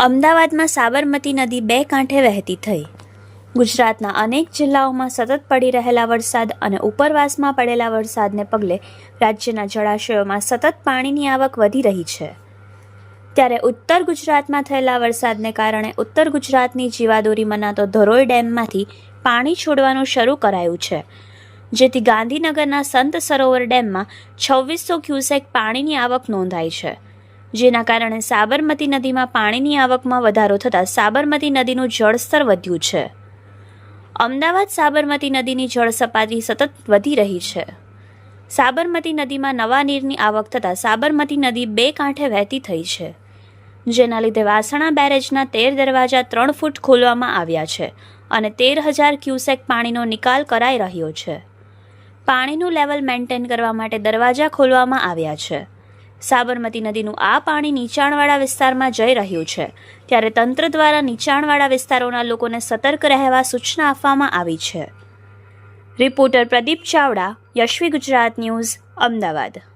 અમદાવાદમાં સાબરમતી નદી બે કાંઠે વહેતી થઈ. ગુજરાતના અનેક જિલ્લાઓમાં સતત પડી રહેલા વરસાદ અને ઉપરવાસમાં પડેલા વરસાદને પગલે રાજ્યના જળાશયોમાં સતત પાણીની આવક વધી રહી છે. ત્યારે ઉત્તર ગુજરાતમાં થયેલા વરસાદને કારણે ઉત્તર ગુજરાતની જીવાદોરી મનાતો ધરોઈ ડેમમાંથી પાણી છોડવાનું શરૂ કરાયું છે. જેથી ગાંધીનગરના સંત સરોવર ડેમમાં છવ્વીસો ક્યુસેક પાણીની આવક નોંધાઈ છે. જેના કારણે સાબરમતી નદીમાં પાણીની આવકમાં વધારો થતાં સાબરમતી નદીનું જળસ્તર વધ્યું છે. અમદાવાદ સાબરમતી નદીની જળ સપાટી સતત વધી રહી છે. સાબરમતી નદીમાં નવા નીરની આવક થતાં સાબરમતી નદી બે કાંઠે વહેતી થઈ છે, જેના લીધે વાસણા બેરેજના તેર દરવાજા ત્રણ ફૂટ ખોલવામાં આવ્યા છે અને તેર હજાર ક્યુસેક પાણીનો નિકાલ કરાઈ રહ્યો છે. પાણીનું લેવલ મેન્ટેન કરવા માટે દરવાજા ખોલવામાં આવ્યા છે. સાબરમતી નદીનું આ પાણી નીચાણવાળા વિસ્તારમાં જઈ રહ્યું છે. ત્યારે તંત્ર દ્વારા નીચાણવાળા વિસ્તારોના લોકોને સતર્ક રહેવા સૂચના આપવામાં આવી છે. Reporter Pradeep Chavda, Yashvi Gujarat news, Ahmedabad.